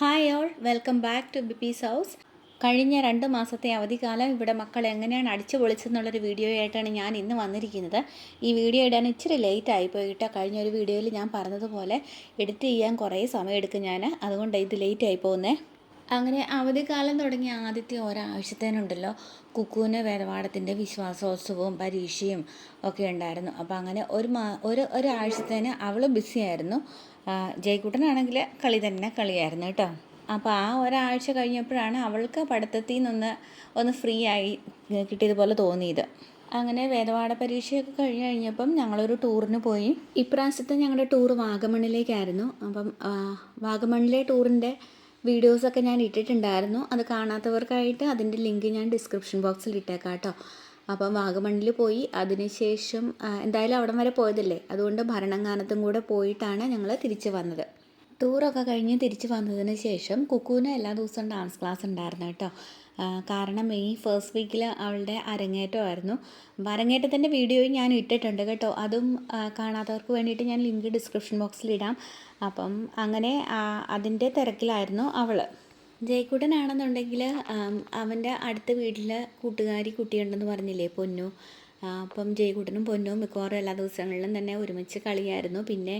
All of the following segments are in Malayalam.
Hi all welcome back to Bippi's house കഴിഞ്ഞ രണ്ട് മാസത്തെ അവധിക്കാലം ഇവിടെ മക്കൾ എങ്ങനെയാണ് അടിച്ചു പൊളിച്ചെന്നുള്ളൊരു വീഡിയോ ആയിട്ടാണ് ഞാൻ ഇന്ന് വന്നിരിക്കുന്നത്. ഈ വീഡിയോ ഇടാൻ ഇച്ചിരി ലേറ്റ് ആയിപ്പോയി കേട്ടോ കഴിഞ്ഞ ഒരു വീഡിയോയിൽ ഞാൻ പറഞ്ഞതുപോലെ എഡിറ്റ് ചെയ്യാൻ കുറേ സമയം എടുക്കും ഞാൻ അതുകൊണ്ട് ഇത് ലേറ്റ് ആയി പോകുന്നേ. അങ്ങനെ അവധിക്കാലം തുടങ്ങിയ ആദ്യത്തെ ഒരാഴ്ചത്തേനുണ്ടല്ലോ കുക്കുവിന് വേദപാഠത്തിന്റെ വിശ്വാസോത്സവവും പരീക്ഷയും ഒക്കെ ഉണ്ടായിരുന്നു. അപ്പോൾ അങ്ങനെ ഒരു മാ ഒരു ഒരാഴ്ചത്തേന് അവൾ ബിസിയായിരുന്നു. ജയക്കുട്ടനാണെങ്കിൽ കളി തന്നെ കളിയായിരുന്നു കേട്ടോ. അപ്പോൾ ആ ഒരാഴ്ച കഴിഞ്ഞപ്പോഴാണ് അവൾക്ക് പഠിത്തത്തിൽ നിന്നൊന്ന് ഒന്ന് ഫ്രീ ആയി കിട്ടിയതുപോലെ തോന്നിയത്. അങ്ങനെ വേദപാഠ പരീക്ഷയൊക്കെ കഴിഞ്ഞ് കഴിഞ്ഞപ്പം ഞങ്ങളൊരു ടൂറിന് പോയി. ഇപ്രാവശ്യത്തെ ഞങ്ങളുടെ ടൂർ വാഗമണിലേക്കായിരുന്നു അപ്പം വാഗമണിലെ ടൂറിന്റെ വീഡിയോസൊക്കെ ഞാൻ ഇട്ടിട്ടുണ്ടായിരുന്നു. അത് കാണാത്തവർക്കായിട്ട് അതിന്റെ ലിങ്ക് ഞാൻ ഡിസ്ക്രിപ്ഷൻ ബോക്സിൽ ഇട്ടേക്കാം കേട്ടോ അപ്പം വാഗമണ്ണിൽ പോയി. അതിനുശേഷം എന്തായാലും അവിടം വരെ പോയതല്ലേ? അതുകൊണ്ട് ഭരണങ്ങാനത്തും കൂടെ പോയിട്ടാണ് ഞങ്ങൾ തിരിച്ചു വന്നത്. ടൂറൊക്കെ കഴിഞ്ഞ് തിരിച്ചു വന്നതിന് ശേഷം കുക്കുവിന് എല്ലാ ദിവസവും ഡാൻസ് ക്ലാസ് ഉണ്ടായിരുന്നു കേട്ടോ. കാരണം ഈ ഫസ്റ്റ് വീക്കിൽ അവളുടെ അരങ്ങേറ്റമായിരുന്നു. അപ്പോൾ അരങ്ങേറ്റത്തിന്റെ വീഡിയോയും ഞാൻ ഇട്ടിട്ടുണ്ട് കേട്ടോ. അതും കാണാത്തവർക്ക് വേണ്ടിയിട്ട് ഞാൻ ലിങ്ക് ഡിസ്ക്രിപ്ഷൻ ബോക്സിൽ ഇടാം. അപ്പം അങ്ങനെ അതിന്റെ തിരക്കിലായിരുന്നു അവൾ ജയക്കുട്ടനാണെന്നുണ്ടെങ്കിൽ അവന്റെ അടുത്ത വീട്ടിൽ കൂട്ടുകാരി കുട്ടിയുണ്ടെന്ന് പറഞ്ഞില്ലേ പൊന്നു. അപ്പം ജയക്കുട്ടനും പൊന്നും മിക്കവാറും എല്ലാ ദിവസങ്ങളിലും തന്നെ ഒരുമിച്ച് കളിയായിരുന്നു. പിന്നെ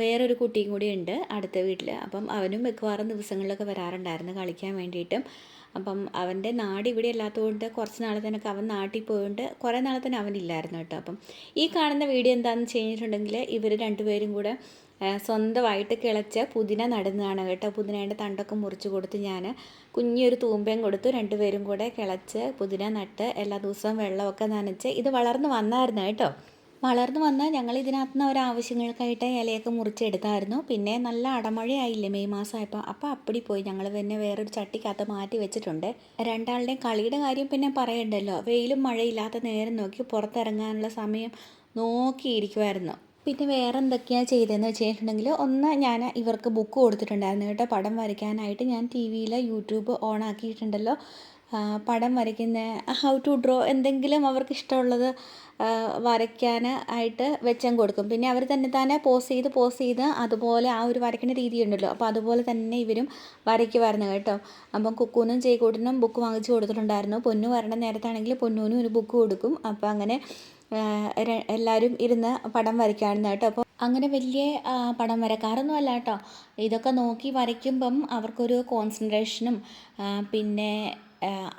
വേറൊരു കുട്ടിയും കൂടി ഉണ്ട് അടുത്ത വീട്ടിൽ അപ്പം അവനും മിക്കവാറും ദിവസങ്ങളിലൊക്കെ വരാറുണ്ടായിരുന്നു കളിക്കാൻ വേണ്ടിയിട്ടും. അപ്പം അവന്റെ നാട് ഇവിടെ അല്ലാത്തതുകൊണ്ട് കുറച്ച് നാളെ തന്നെ അവൻ നാട്ടിൽ പോയതുകൊണ്ട് കുറേ നാളെ തന്നെ അവനില്ലായിരുന്നു കേട്ടോ. അപ്പം ഈ കാണുന്ന വീഡിയോ എന്താണെന്ന് കഴിഞ്ഞിട്ടുണ്ടെങ്കിൽ ഇവർ രണ്ടുപേരും കൂടെ സ്വന്തമായിട്ട് കിളച്ച പുതിന നടുന്നതാണ് കേട്ടോ. പുതിനയുടെ തണ്ടൊക്കെ മുറിച്ച് കൊടുത്ത് ഞാൻ കുഞ്ഞൊരു തൂമ്പയും കൊടുത്തു. രണ്ടുപേരും കൂടെ കിളച്ച് പുതിന നട്ട് എല്ലാ ദിവസവും വെള്ളമൊക്കെ നനച്ച് ഇത് വളർന്ന് വന്നായിരുന്നു കേട്ടോ. വളർന്നു വന്ന് ഞങ്ങൾ ഇതിനകത്ത് നിന്ന് ഒരാവശ്യങ്ങൾക്കായിട്ട് ഇലയൊക്കെ മുറിച്ചെടുത്തായിരുന്നു. പിന്നെ നല്ല അടമഴയായില്ലേ മെയ് മാസമായപ്പോൾ അപ്പോൾ അപ്പടി പോയി. ഞങ്ങൾ പിന്നെ വേറൊരു ചട്ടിക്കകത്ത് മാറ്റി വെച്ചിട്ടുണ്ട്. രണ്ടാളുടെയും കളിയുടെ കാര്യം പിന്നെ പറയണ്ടല്ലോ. വെയിലും മഴയില്ലാത്ത നേരം നോക്കി പുറത്തിറങ്ങാനുള്ള സമയം നോക്കിയിരിക്കുമായിരുന്നു പിന്നെ വേറെ എന്തൊക്കെയാണ് ചെയ്തതെന്ന് വെച്ചിട്ടുണ്ടെങ്കിൽ ഒന്ന് ഞാൻ ഇവർക്ക് ബുക്ക് കൊടുത്തിട്ടുണ്ടായിരുന്നു കേട്ടോ. പടം വരയ്ക്കാനായിട്ട് ഞാൻ ടി വിയിൽ യൂട്യൂബ് ഓൺ ആക്കിയിട്ടുണ്ടല്ലോ. പടം വരയ്ക്കുന്ന ഹൗ ടു ഡ്രോ എന്തെങ്കിലും അവർക്ക് ഇഷ്ടമുള്ളത് വരയ്ക്കാൻ ആയിട്ട് കൊടുക്കും. പിന്നെ അവർ തന്നെ തന്നെ പോസ് ചെയ്ത് പോസ് ചെയ്ത് അതുപോലെ ആ ഒരു വരയ്ക്കുന്ന രീതി ഉണ്ടല്ലോ. അപ്പോൾ അതുപോലെ തന്നെ ഇവരും വരയ്ക്കുമായിരുന്നു കേട്ടോ. അപ്പം കുക്കൂനും ചെയ്കൂട്ടിനും ബുക്ക് വാങ്ങിച്ചു കൊടുത്തിട്ടുണ്ടായിരുന്നു. പൊന്നു വരണ നേരത്താണെങ്കിൽ പൊന്നൂനും ഒരു ബുക്ക് കൊടുക്കും. അപ്പോൾ അങ്ങനെ എല്ലാവരും ഇരുന്ന് പടം വരയ്ക്കാമായിരുന്നു കേട്ടോ. അപ്പോൾ അങ്ങനെ വലിയ പടം വരക്കാറൊന്നും അല്ല കേട്ടോ. ഇതൊക്കെ നോക്കി വരയ്ക്കുമ്പം അവർക്കൊരു കോൺസെൻട്രേഷനും പിന്നെ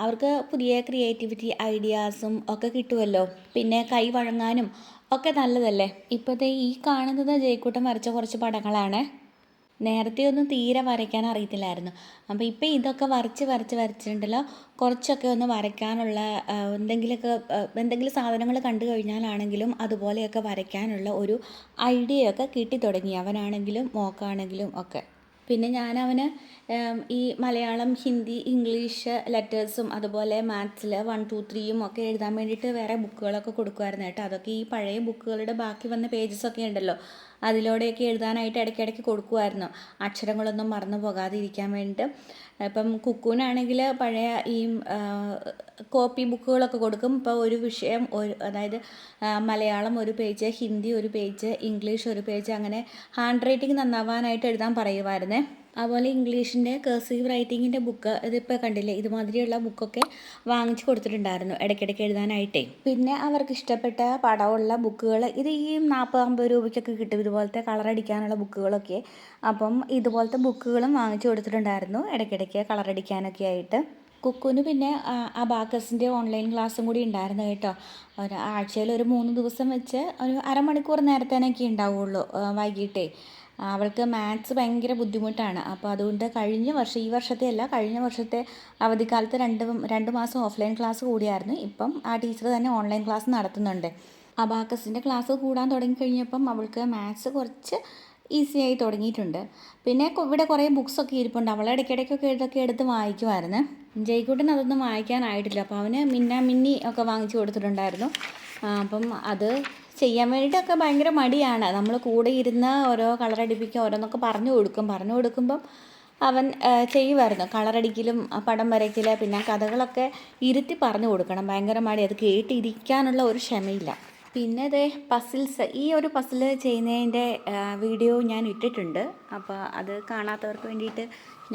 അവർക്ക് പുതിയ ക്രിയേറ്റിവിറ്റി ഐഡിയാസും ഒക്കെ കിട്ടുമല്ലോ പിന്നെ കൈ വഴങ്ങാനും ഒക്കെ നല്ലതല്ലേ? ഇപ്പോഴത്തെ ഈ കാണുന്നത് ജയക്കൂട്ടം വരച്ച കുറച്ച് പടങ്ങളാണ്. നേരത്തെ ഒന്നും തീരെ വരയ്ക്കാൻ അറിയത്തില്ലായിരുന്നു. അപ്പോൾ ഇപ്പോൾ ഇതൊക്കെ വരച്ച് വരച്ച് വരച്ചിട്ടുണ്ടല്ലോ. കുറച്ചൊക്കെ ഒന്ന് വരയ്ക്കാനുള്ള എന്തെങ്കിലുമൊക്കെ എന്തെങ്കിലും സാധനങ്ങൾ കണ്ടു കഴിഞ്ഞാലാണെങ്കിലും അതുപോലെയൊക്കെ വരയ്ക്കാനുള്ള ഒരു ഐഡിയയൊക്കെ കിട്ടി തുടങ്ങി. അവനാണെങ്കിലും മോക്കാണെങ്കിലും ഒക്കെ. പിന്നെ ഞാൻ അവന് ഈ മലയാളം ഹിന്ദി ഇംഗ്ലീഷ് ലെറ്റേഴ്സും അതുപോലെ മാത്സിൽ വൺ ടു ത്രീയും ഒക്കെ എഴുതാൻ വേണ്ടിയിട്ട് വേറെ ബുക്കുകളൊക്കെ കൊടുക്കുമായിരുന്നു കേട്ടോ. അതൊക്കെ ഈ പഴയ ബുക്കുകളുടെ ബാക്കി വന്ന പേജസ് ഒക്കെ ഉണ്ടല്ലോ. അതിലൂടെയൊക്കെ എഴുതാനായിട്ട് ഇടയ്ക്കിടയ്ക്ക് കൊടുക്കുമായിരുന്നു അക്ഷരങ്ങളൊന്നും മറന്നു പോകാതെ ഇരിക്കാൻ വേണ്ടിയിട്ട്. ഇപ്പം കുക്കൂനാണെങ്കിൽ പഴയ ഈ കോപ്പി ബുക്കുകളൊക്കെ കൊടുക്കും. ഇപ്പോൾ ഒരു വിഷയം ഒരു അതായത് മലയാളം ഒരു പേജ് ഹിന്ദി ഒരു പേജ് ഇംഗ്ലീഷ് ഒരു പേജ് അങ്ങനെ ഹാൻഡ് റൈറ്റിംഗ് നന്നാവാനായിട്ട് എഴുതാൻ പറയുമായിരുന്നേ അതുപോലെ ഇംഗ്ലീഷിന്റെ കേഴ്സീവ് റൈറ്റിങ്ങിന്റെ ബുക്ക് ഇതിപ്പോൾ കണ്ടില്ലേ? ഇതുമാതിരിയുള്ള ബുക്കൊക്കെ വാങ്ങിച്ചു കൊടുത്തിട്ടുണ്ടായിരുന്നു ഇടയ്ക്കിടയ്ക്ക് എഴുതാനായിട്ടേ. പിന്നെ അവർക്ക് ഇഷ്ടപ്പെട്ട പടമുള്ള ബുക്കുകൾ ഇത് ഈ നാൽപ്പത് അമ്പത് രൂപയ്ക്കൊക്കെ കിട്ടും ഇതുപോലത്തെ കളർ അടിക്കാനുള്ള ബുക്കുകളൊക്കെ അപ്പം ഇതുപോലത്തെ ബുക്കുകളും വാങ്ങിച്ചു കൊടുത്തിട്ടുണ്ടായിരുന്നു ഇടയ്ക്കിടയ്ക്ക് കളർ അടിക്കാനൊക്കെ ആയിട്ട്. കുക്കുവിന് പിന്നെ ആ അബാക്കസിന്റെ ഓൺലൈൻ ക്ലാസ്സും കൂടി ഉണ്ടായിരുന്നു കേട്ടോ. ഒരു ആഴ്ചയിൽ ഒരു മൂന്ന് ദിവസം വെച്ച് ഒരു അരമണിക്കൂർ നേരത്തേനൊക്കെ ഉണ്ടാവുള്ളൂ വൈകിട്ടേ. അവൾക്ക് മാത്സ് ഭയങ്കര ബുദ്ധിമുട്ടാണ്. അപ്പോൾ അതുകൊണ്ട് കഴിഞ്ഞ വർഷം ഈ വർഷത്തെ അല്ല കഴിഞ്ഞ വർഷത്തെ അവധിക്കാലത്ത് രണ്ട് രണ്ട് മാസം ഓഫ്ലൈൻ ക്ലാസ് കൂടിയായിരുന്നു. ഇപ്പം ആ ടീച്ചർ തന്നെ ഓൺലൈൻ ക്ലാസ് നടത്തുന്നുണ്ട്. അബാക്കസിന്റെ ക്ലാസ് കൂടാൻ തുടങ്ങിക്കഴിഞ്ഞപ്പം അവൾക്ക് മാത്സ് കുറച്ച് ഈസി ആയി തുടങ്ങിയിട്ടുണ്ട്. പിന്നെ ഇവിടെ കുറേ ബുക്സൊക്കെ ഇരിപ്പുണ്ട്. അവളെ ഇടയ്ക്കിടയ്ക്കൊക്കെ ഇതൊക്കെ എടുത്ത് വായിക്കുമായിരുന്നു. ജയ്ക്കുട്ടൻ അതൊന്നും വായിക്കാനായിട്ടില്ല. അപ്പോൾ അവന് മിന്ന മിന്നി ഒക്കെ വാങ്ങിച്ചു കൊടുത്തിട്ടുണ്ടായിരുന്നു. അപ്പം അത് ചെയ്യാൻ വേണ്ടിയിട്ടൊക്കെ ഭയങ്കര മടിയാണ്. നമ്മൾ കൂടെ ഇരുന്ന് ഓരോ കളറടിപ്പിക്കുക ഓരോന്നൊക്കെ പറഞ്ഞു കൊടുക്കും. പറഞ്ഞു കൊടുക്കുമ്പം അവൻ ചെയ്യുമായിരുന്നു കളറടിക്കലും പടം വരയ്ക്കൽ പിന്നെ കഥകളൊക്കെ ഇരുത്തി പറഞ്ഞു കൊടുക്കണം. ഭയങ്കര മടി. അത് കേട്ടിരിക്കാനുള്ള ഒരു ക്ഷമയില്ല. പിന്നെ അതെ പസിൽസ് ഈ ഒരു പസിൽ ചെയ്യുന്നതിന്റെ വീഡിയോ ഞാൻ ഇട്ടിട്ടുണ്ട്. അപ്പോൾ അത് കാണാത്തവർക്ക് വേണ്ടിയിട്ട്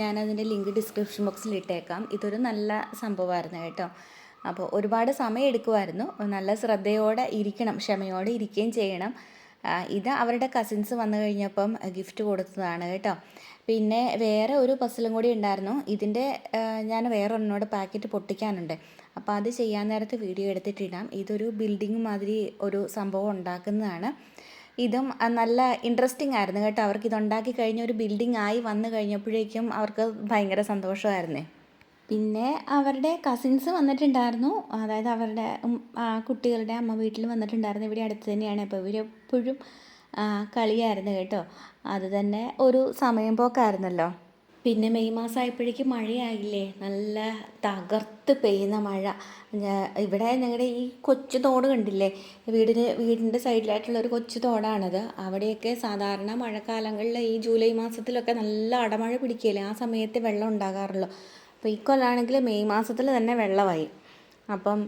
ഞാനതിന്റെ ലിങ്ക് ഡിസ്ക്രിപ്ഷൻ ബോക്സിൽ ഇട്ടേക്കാം. ഇതൊരു നല്ല സംഭവമായിരുന്നു കേട്ടോ. അപ്പോൾ ഒരുപാട് സമയം എടുക്കുമായിരുന്നു. നല്ല ശ്രദ്ധയോടെ ഇരിക്കണം ക്ഷമയോടെ ഇരിക്കുകയും ചെയ്യണം. ഇത് അവരുടെ കസിൻസ് വന്നു കഴിഞ്ഞപ്പം ഗിഫ്റ്റ് കൊടുത്തതാണ് കേട്ടോ. പിന്നെ വേറെ ഒരു പസിലും കൂടി ഉണ്ടായിരുന്നു. ഇതിന്റെ ഞാൻ വേറെ ഒന്നോട് പാക്കറ്റ് പൊട്ടിക്കാനുണ്ട്. അപ്പോൾ അത് ചെയ്യാൻ നേരത്ത് വീഡിയോ എടുത്തിട്ടിടാം. ഇതൊരു ബിൽഡിംഗ് മാതിരി ഒരു സംഭവം ഉണ്ടാക്കുന്നതാണ്. ഇതും നല്ല ഇൻട്രസ്റ്റിംഗ് ആയിരുന്നു കേട്ടോ. അവർക്ക് ഇതുണ്ടാക്കി കഴിഞ്ഞ ഒരു ബിൽഡിംഗ് ആയി വന്നു കഴിഞ്ഞപ്പോഴേക്കും അവർക്ക് ഭയങ്കര സന്തോഷമായിരുന്നേ. പിന്നെ അവരുടെ കസിൻസ് വന്നിട്ടുണ്ടായിരുന്നു. അതായത് അവരുടെ കുട്ടികളുടെ അമ്മ വീട്ടിൽ വന്നിട്ടുണ്ടായിരുന്നു. ഇവിടെ അടുത്ത് തന്നെയാണ്. അപ്പോൾ ഇവരെപ്പോഴും കളിയായിരുന്നു കേട്ടോ. അത് തന്നെ ഒരു സമയം പോക്കായിരുന്നല്ലോ. പിന്നെ മെയ് മാസം ആയപ്പോഴേക്കും മഴയായില്ലേ? നല്ല തകർത്ത് പെയ്യുന്ന മഴ. ഇവിടെ ഞങ്ങളുടെ ഈ കൊച്ചു തോട് കണ്ടില്ലേ? വീടിന് വീടിന്റെ സൈഡിലായിട്ടുള്ള ഒരു കൊച്ചു തോടാണത്. അവിടെയൊക്കെ സാധാരണ മഴക്കാലങ്ങളിൽ ഈ ജൂലൈ മാസത്തിലൊക്കെ നല്ല അടമഴ പിടിക്കില്ലേ? ആ സമയത്ത് വെള്ളം ഉണ്ടാകാറുള്ളൂ. അപ്പോൾ ഈ കൊല്ലാണെങ്കിൽ മെയ് മാസത്തിൽ തന്നെ വെള്ളമായി. അപ്പം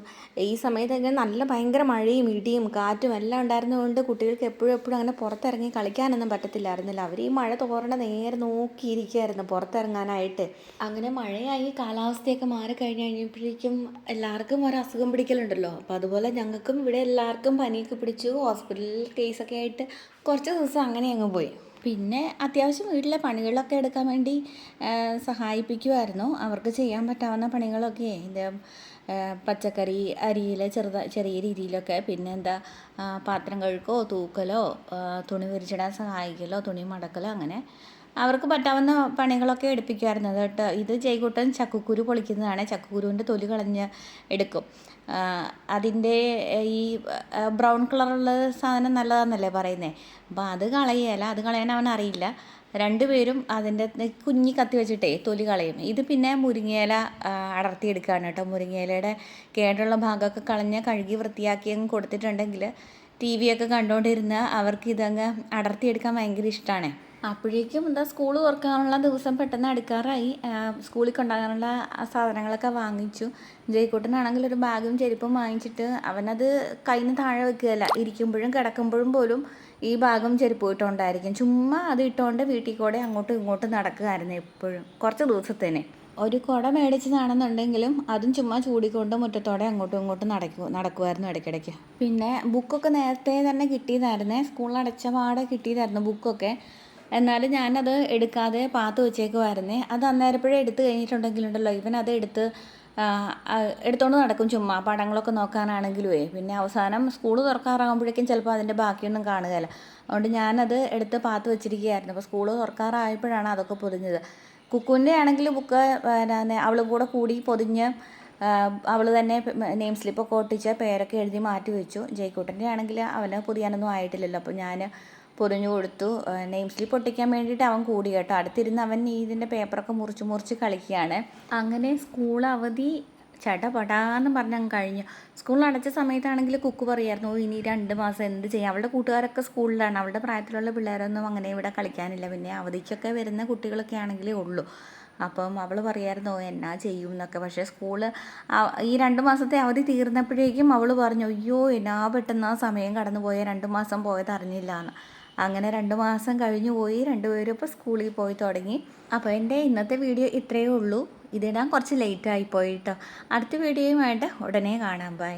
ഈ സമയത്തൊക്കെ നല്ല ഭയങ്കര മഴയും ഇടിയും കാറ്റും എല്ലാം ഉണ്ടായിരുന്നതുകൊണ്ട് കുട്ടികൾക്ക് എപ്പോഴും എപ്പോഴും അങ്ങനെ പുറത്തിറങ്ങി കളിക്കാനൊന്നും പറ്റത്തില്ലായിരുന്നില്ല. അവർ ഈ മഴ തോരണ നേരെ നോക്കിയിരിക്കുകയായിരുന്നു പുറത്തിറങ്ങാനായിട്ട്. അങ്ങനെ മഴയായി കാലാവസ്ഥയൊക്കെ മാറി കഴിഞ്ഞ് കഴിഞ്ഞപ്പോഴേക്കും എല്ലാവർക്കും ഒരു അസുഖം പിടിക്കലുണ്ടല്ലോ. അപ്പോൾ അതുപോലെ ഞങ്ങൾക്കും ഇവിടെ എല്ലാവർക്കും പനിയൊക്കെ പിടിച്ചു. ഹോസ്പിറ്റലിൽ കേസൊക്കെ ആയിട്ട് കുറച്ച് ദിവസം അങ്ങനെ അങ്ങ് പോയി. പിന്നെ അത്യാവശ്യം വീട്ടിലെ പണികളൊക്കെ എടുക്കാൻ വേണ്ടി സഹായിപ്പിക്കുമായിരുന്നു അവർക്ക് ചെയ്യാൻ പറ്റാവുന്ന പണികളൊക്കെ. ഇത് പച്ചക്കറി അരിയിൽ ചെറുത ചെറിയ രീതിയിലൊക്കെ. പിന്നെ എന്താ പാത്രം കഴുക്കോ തൂക്കലോ തുണി വിരിച്ചിടാൻ സഹായിക്കലോ തുണി മടക്കലോ അങ്ങനെ അവർക്ക് പറ്റാവുന്ന പണികളൊക്കെ എടുപ്പിക്കുമായിരുന്നു കേട്ടോ ഇത് ജയ്കുട്ടൻ ചക്കുക്കുരു പൊളിക്കുന്നതാണ്. ചക്കുക്കുരുവിന്റെ തൊലി കളഞ്ഞ് എടുക്കും. അതിന്റെ ഈ ബ്രൗൺ കളറുള്ള സാധനം നല്ലതാണെന്നല്ലേ പറയുന്നത് അപ്പം അത് കളയല്ല അത് കളയാൻ അവൻ അറിയില്ല. രണ്ടുപേരും അതിന്റെ കുഞ്ഞി കത്തി വെച്ചിട്ടേ തൊലി കളയും. ഇത് പിന്നെ മുരിങ്ങയില അടർത്തിയെടുക്കുകയാണ് കേട്ടോ. മുരിങ്ങയിലയുടെ കേടുള്ള ഭാഗമൊക്കെ കളഞ്ഞ് കഴുകി വൃത്തിയാക്കി അങ്ങ് കൊടുത്തിട്ടുണ്ടെങ്കിൽ ടി വി ഒക്കെ കണ്ടുകൊണ്ടിരുന്ന് അവർക്ക് ഇതങ്ങ് അടർത്തിയെടുക്കാൻ ഭയങ്കര ഇഷ്ടമാണ്. അപ്പോഴേക്കും എന്താ സ്കൂൾ തുറക്കാനുള്ള ദിവസം പെട്ടെന്ന് അടുക്കാറായി. സ്കൂളിൽ കൊണ്ടാകാനുള്ള സാധനങ്ങളൊക്കെ വാങ്ങിച്ചു. ജയ്ക്കുട്ടനാണെങ്കിൽ ഒരു ബാഗും ചെരുപ്പും വാങ്ങിച്ചിട്ട് അവനത് കയ്യിൽ നിന്ന് താഴെ വെക്കുകയല്ല ഇരിക്കുമ്പോഴും കിടക്കുമ്പോഴും പോലും ഈ ബാഗും ചെരുപ്പും ഇട്ടുകൊണ്ടായിരിക്കും ചുമ്മാ അത് ഇട്ടുകൊണ്ട് വീട്ടിൽ കൂടെ അങ്ങോട്ടും ഇങ്ങോട്ടും നടക്കുകയായിരുന്നു എപ്പോഴും കുറച്ച് ദിവസത്തേനെ. ഒരു കുട മേടിച്ചതാണെന്നുണ്ടെങ്കിലും അതും ചുമ്മാ ചൂടിക്കൊണ്ട് മുറ്റത്തോടെ അങ്ങോട്ടും ഇങ്ങോട്ടും നടക്കു നടക്കുമായിരുന്നു ഇടയ്ക്കിടയ്ക്ക്. പിന്നെ ബുക്കൊക്കെ നേരത്തെ തന്നെ കിട്ടിയതായിരുന്നേ. സ്കൂളിൽ അടച്ച പാടെ കിട്ടിയതായിരുന്നു ബുക്കൊക്കെ. എന്നാലും ഞാനത് എടുക്കാതെ പാത്ത് വെച്ചേക്കുമായിരുന്നേ അത് അന്നേരപ്പോഴേ എടുത്ത് കഴിഞ്ഞിട്ടുണ്ടെങ്കിലുണ്ടല്ലോ. ഇവൻ അത് എടുത്ത് എടുത്തോണ്ട് നടക്കും ചുമ്മാ പടങ്ങളൊക്കെ നോക്കാനാണെങ്കിലുമേ പിന്നെ അവസാനം സ്കൂൾ തുറക്കാറാകുമ്പോഴേക്കും ചിലപ്പോൾ അതിന്റെ ബാക്കിയൊന്നും കാണുകയില്ല അതുകൊണ്ട് ഞാനത് എടുത്ത് പാത്ത് വെച്ചിരിക്കുകയായിരുന്നു. അപ്പോൾ സ്കൂൾ തുറക്കാറായപ്പോഴാണ് അതൊക്കെ പൊതിഞ്ഞത്. കുക്കുവിന്റെ ആണെങ്കിൽ ബുക്ക് പിന്നെ അവളും കൂടെ കൂടി പൊതിഞ്ഞ് അവൾ തന്നെ നെയിം സ്ലിപ്പൊക്കെ ഒട്ടിച്ച് പേരൊക്കെ എഴുതി മാറ്റി വെച്ചു. ജയ്ക്കൂട്ടന്റെ ആണെങ്കിൽ അവന് പൊതിയാനൊന്നും ആയിട്ടില്ലല്ലോ. അപ്പോൾ ഞാൻ പൊതിഞ്ഞു കൊടുത്തു. നെയിം സ്ലിപ്പ് ഒട്ടിക്കാൻ വേണ്ടിയിട്ട് അവൻ കൂടി കേട്ടോ. അടുത്തിരുന്ന് അവൻ ഇതിന്റെ പേപ്പറൊക്കെ മുറിച്ച് മുറിച്ച് കളിക്കുകയാണ്. അങ്ങനെ സ്കൂൾ അവധി ചടപടാന്ന് പറഞ്ഞ് അങ്ങ് കഴിഞ്ഞു. സ്കൂൾ അടച്ച സമയത്താണെങ്കിൽ കുക്ക് പറയായിരുന്നു "ഓ, ഇനി രണ്ട് മാസം എന്ത് ചെയ്യാം? അവളുടെ കൂട്ടുകാരൊക്കെ സ്കൂളിലാണ്. അവളുടെ പ്രായത്തിലുള്ള പിള്ളേരൊന്നും അങ്ങനെ ഇവിടെ കളിക്കാനില്ല. പിന്നെ അവധിക്കൊക്കെ വരുന്ന കുട്ടികളൊക്കെ ആണെങ്കിലേ ഉള്ളൂ. അപ്പം അവൾ പറയായിരുന്നു എന്നാ ചെയ്യും എന്നൊക്കെ. പക്ഷേ സ്കൂൾ ഈ രണ്ട് മാസത്തെ അവധി തീർന്നപ്പോഴേക്കും അവൾ പറഞ്ഞു അയ്യോ എന്നാ പെട്ടെന്ന് ആ സമയം കടന്നു പോയ രണ്ട് മാസം പോയത് അറിഞ്ഞില്ല എന്ന് അങ്ങനെ രണ്ട് മാസം കഴിഞ്ഞു പോയി രണ്ടുപേരും ഇപ്പോൾ സ്കൂളിൽ പോയി തുടങ്ങി. അപ്പോൾ എന്റെ ഇന്നത്തെ വീഡിയോ ഇത്രയേ ഉള്ളൂ. ഇതിടാൻ കുറച്ച് ലേറ്റ് ആയി പോയി അടുത്ത വീഡിയോയുമായിട്ട് ഉടനെ കാണാം. ബൈ